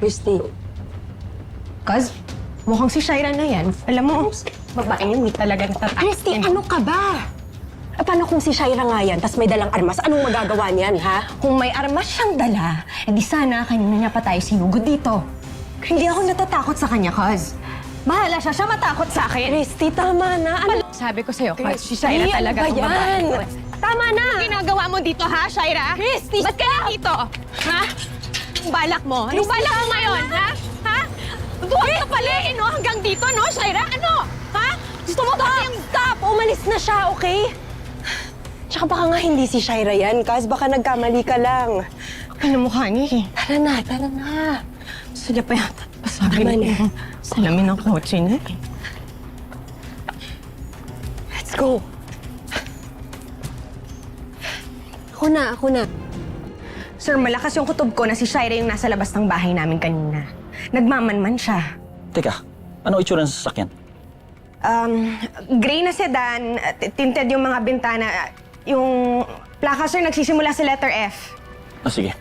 Christy, Cause, mukhang si Shaira na yan. Alam mo, babae yun, hindi talaga natatakot. Christy, ano ka ba? Eh, paano kung si Shaira nga yan, tas may dalang armas? Anong magagawa niyan, ha? Kung may armas siyang dala, edi sana kanina niya pa tayo sinugod dito. Hindi ako natatakot sa kanya, cause bahala siya, siya matakot sa akin. Christy, tama na. Ano? Sabi ko sa'yo, cause si Shaira ano talaga ba tong babae yan? to. Tama na! Anong ginagawa mo dito, ha, Shaira? Christy, Ba't ka dito? Ha? Anong balak mo? Anong balak mo ngayon, na. ha? Ha? Buwan ka pala eh, no? Hanggang dito, no, Shaira? Ano? Ha? Gusto mo ba yung... Stop! Umalis na siya, okay? Tsaka baka nga hindi si Shaira yan, Kaz. Baka nagkamali ka lang. Ano mukha niya eh? Tara na, tara na. Gusto niya pa yata pasagin Tama na. salamin ng kotse niya. eh. Let's go. Ako na, ako na. Sir, malakas yung kutob ko na si Shaira yung nasa labas ng bahay namin kanina. Nagmamanman siya. Teka, ano itsura ng sasakyan? Um, gray na sedan, t- tinted yung mga bintana. Yung plaka, sir, nagsisimula sa letter F. Ah, sige.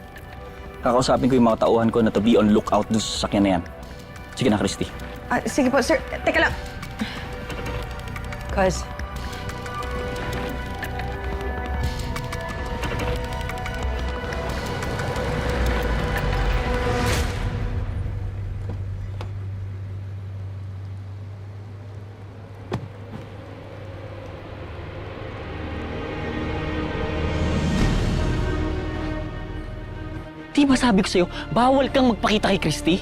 Kakausapin ko yung mga tauhan ko na to be on lookout dun sa sasakyan na yan. Sige na, Christy. Ah, sige po, sir. Teka lang. Kaz, Di ba sabi ko sa'yo, bawal kang magpakita kay Christy?